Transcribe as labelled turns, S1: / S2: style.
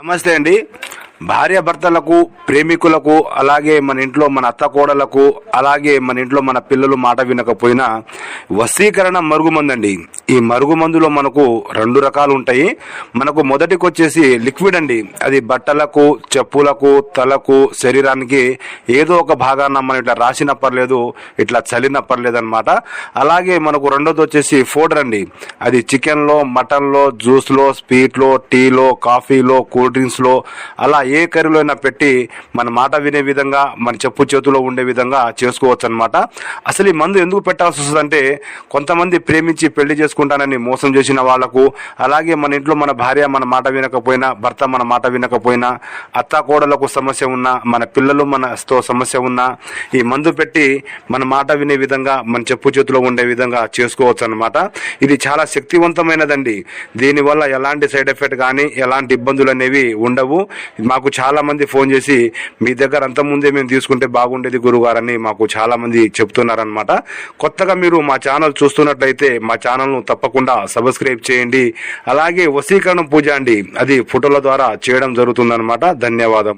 S1: నమస్తే అండి. భార్యాభర్తలకు ప్రేమికులకు అలాగే మన ఇంట్లో మన అత్త కోడలకు అలాగే మన ఇంట్లో మన పిల్లలు మాట వినకపోయినా వశీకరణ మరుగుమందండి. ఈ మరుగుమందులో మనకు రెండు రకాలు ఉంటాయి మనకు మొదటికి వచ్చేసి లిక్విడ్ అండి. అది బట్టలకు చెప్పులకు తలకు శరీరానికి ఏదో ఒక భాగాన మనం ఇట్లా రాసిన పర్లేదు ఇట్లా చలిన పర్లేదు అనమాట అలాగే మనకు రెండోది వచ్చేసి ఫోడర్ అండి. అది చికెన్లో మటన్లో జ్యూస్లో స్వీట్లో టీలో కాఫీలో కూల్ డ్రింక్స్లో అలా ఏ కర్రీలో అయినా పెట్టి మన మాట వినే విధంగా మన చెప్పు చేతిలో ఉండే విధంగా చేసుకోవచ్చు అనమాట అసలు ఈ మందు ఎందుకు పెట్టాల్సి వస్తుందంటే కొంతమంది ప్రేమించి పెళ్ళి చేసుకుంటానని మోసం చేసిన వాళ్ళకు అలాగే మన ఇంట్లో మన భార్య మన మాట వినకపోయినా భర్త మన మాట వినకపోయినా అత్త కోడలకు సమస్య ఉన్నా మన పిల్లలు మనతో సమస్య ఉన్నా ఈ మందు పెట్టి మన మాట వినే విధంగా మన చెప్పు చేతిలో ఉండే విధంగా చేసుకోవచ్చు అనమాట ఇది చాలా శక్తివంతమైనదండి. దీనివల్ల ఎలాంటి సైడ్ ఎఫెక్ట్ కానీ ఎలాంటి ఇబ్బందులు అనేవి ఉండవు. మాకు చాలా మంది ఫోన్ చేసి మీ దగ్గర అంత ముందే మేము తీసుకుంటే బాగుండేది గురుగారని మాకు చాలా మంది చెప్తున్నారనమాట కొత్తగా మీరు మా ఛానల్ చూస్తున్నట్లయితే మా ఛానల్ను తప్పకుండా సబ్స్క్రైబ్ చేయండి. అలాగే వసీకరణం పూజ అండి. అది ఫోటోల ద్వారా చేయడం జరుగుతుందన్నమాట. ధన్యవాదం.